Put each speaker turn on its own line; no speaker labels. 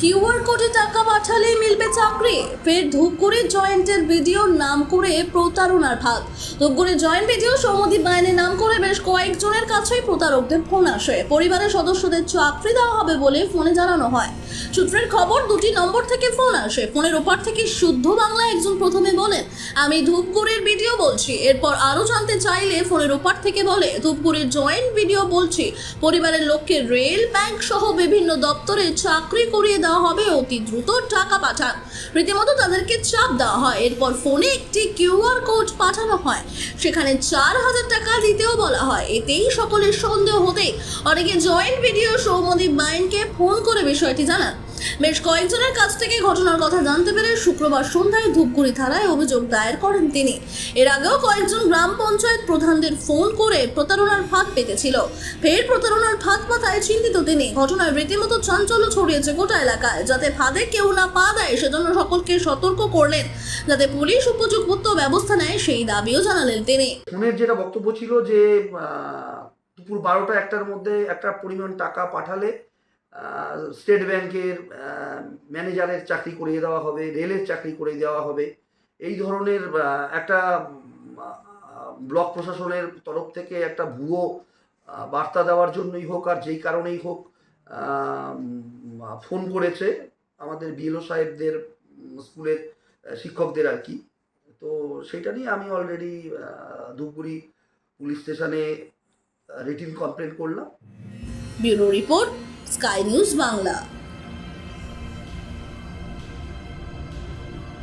QR কোডে টাকা পাঠালেই মিলবে চাকরি। ফের ধূপগুড়ি জয়েন্টের ভিডিও নাম করে প্রতারণার ভাগ। ধূপগুড়ি জয়েন্ট ভিডিও সৌমদীপ বাহিনীর নাম করে বেশ কয়েকজনের কাছেই প্রতারকদের ফোন আসে। পরিবারের সদস্যদের চাকরি দেওয়া হবে বলে ফোনে জানানো হয়। সূত্রের খবর, দুটি নম্বর থেকে ফোন আসে। ফোনের ওপার থেকে শুদ্ধ বাংলা একজন প্রথমে বলেন, আমি ধূপগুড়ির ভিডিও বলছি। এরপর আরও জানতে চাইলে ফোনের ওপার থেকে বলে, ধূপগুড়ির জয়েন্ট ভিডিও বলছি। পরিবারের লোককে রেল, ব্যাংক সহ বিভিন্ন দপ্তরে চাকরি করিয়ে দেওয়া হবে। অতি দ্রুত টাকা পাঠান। রীতিমতো তাদেরকে চাপ দেওয়া হয়। এরপর ফোনে একটি কিউআর কোড পাঠানো হয়। সেখানে চার হাজার টাকা দিতেও বলা হয়। এতেই সকলের সন্দেহ হতেই অনেকে জয়েন্ট ভিডিও সৌমদীপ বাইনকে ফোন করে বিষয়টি জানান। বেশ কয়েকজনের কাছ থেকে ঘটনার কথা জানতে পেরে শুক্রবার সন্ধ্যায় ধূপগুড়ি থানায় অভিযোগ দায়ের করেন তিনি। এর আগেও কয়েকজন গ্রাম পঞ্চায়েত প্রধানদের ফোন করে প্রতারণার ফাঁদ পেতেছিল। ফের প্রতারণার ফাঁদ পাতায় চিন্তিত তিনি। ঘটনায় রীতিমতো চাঞ্চল্য ছড়িয়েছে গোটা এলাকায়। যাতে ফাঁদে কেউ না পা দেয়, সেজন্য সকলকে সতর্ক করলেন। যাতে পুলিশ উপযুক্ত ব্যবস্থা নেয়, সেই দাবিও জানালেন তিনি।
ফোনের যেটা বক্তব্য ছিল যে দুপুর বারোটা একটার মধ্যে একটা পরিমাণ টাকা পাঠালে স্টেট ব্যাংকের ম্যানেজারের চাকরি করিয়ে দেওয়া হবে রেলের চাকরি করিয়ে দেওয়া হবে। এই ধরনের একটা ব্লক প্রশাসনের তরফ থেকে একটা ভুয়ো বার্তা দেওয়ার জন্যই হোক আর যেই কারণেই হোক ফোন করেছে আমাদের বিএলও সাহেবদের স্কুলের শিক্ষকদের আর কি। তো সেটা নিয়ে আমি অলরেডি ধূপগুড়ি পুলিশ স্টেশনে রিটিন কমপ্লেন করলাম।
Bureau report sky news Bangla.